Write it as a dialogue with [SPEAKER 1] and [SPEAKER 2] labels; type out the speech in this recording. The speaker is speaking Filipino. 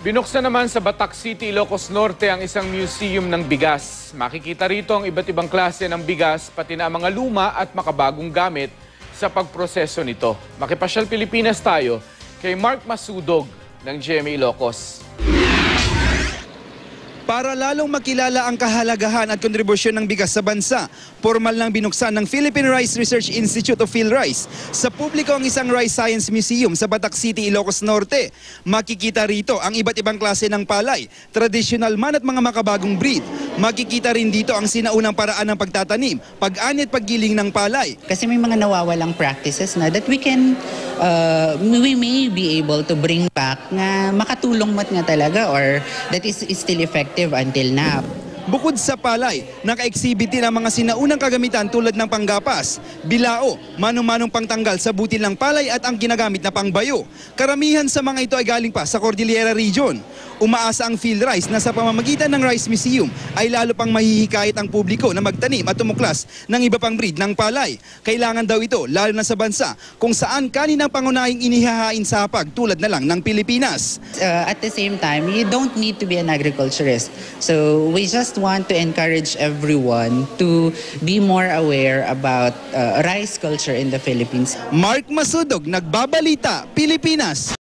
[SPEAKER 1] Binuksan naman sa Batac City, Ilocos Norte ang isang museum ng bigas. Makikita rito ang iba't ibang klase ng bigas, pati na mga luma at makabagong gamit sa pagproseso nito. Makipasyal Pilipinas tayo kay Mark Masudog ng GMA Ilocos.
[SPEAKER 2] Para lalong makilala ang kahalagahan at kontribusyon ng bigas sa bansa, formal nang binuksan ng Philippine Rice Research Institute of PhilRice sa publiko ang isang Rice Science Museum sa Batac City, Ilocos Norte. Makikita rito ang iba't ibang klase ng palay, traditional man at mga makabagong breed. Makikita rin dito ang sinaunang paraan ng pagtatanim, pag-ani at paggiling ng palay.
[SPEAKER 3] Kasi may mga nawawalang practices na that we can, uh, we may be able to bring back na makatulong mat nga talaga or that is, is still effective until now.
[SPEAKER 2] Bukod sa palay, naka-exhibit din ang mga sinaunang kagamitan tulad ng panggapas, bilao, manong-manong pangtanggal sa butil ng palay at ang ginagamit na pangbayo. Karamihan sa mga ito ay galing pa sa Cordillera Region. Umaasa ang PhilRice na sa pamamagitan ng Rice Museum ay lalo pang mahihikayat ang publiko na magtanim at tumuklas ng iba pang breed ng palay. Kailangan daw ito lalo na sa bansa kung saan kaninang pangunahing inihahain sa hapag tulad na lang ng Pilipinas.
[SPEAKER 3] Uh, at the same time, you don't need to be an agriculturist. So we just want to encourage everyone to be more aware about uh, rice culture in the Philippines.
[SPEAKER 2] Mark Masudog, Nagbabalita, Pilipinas.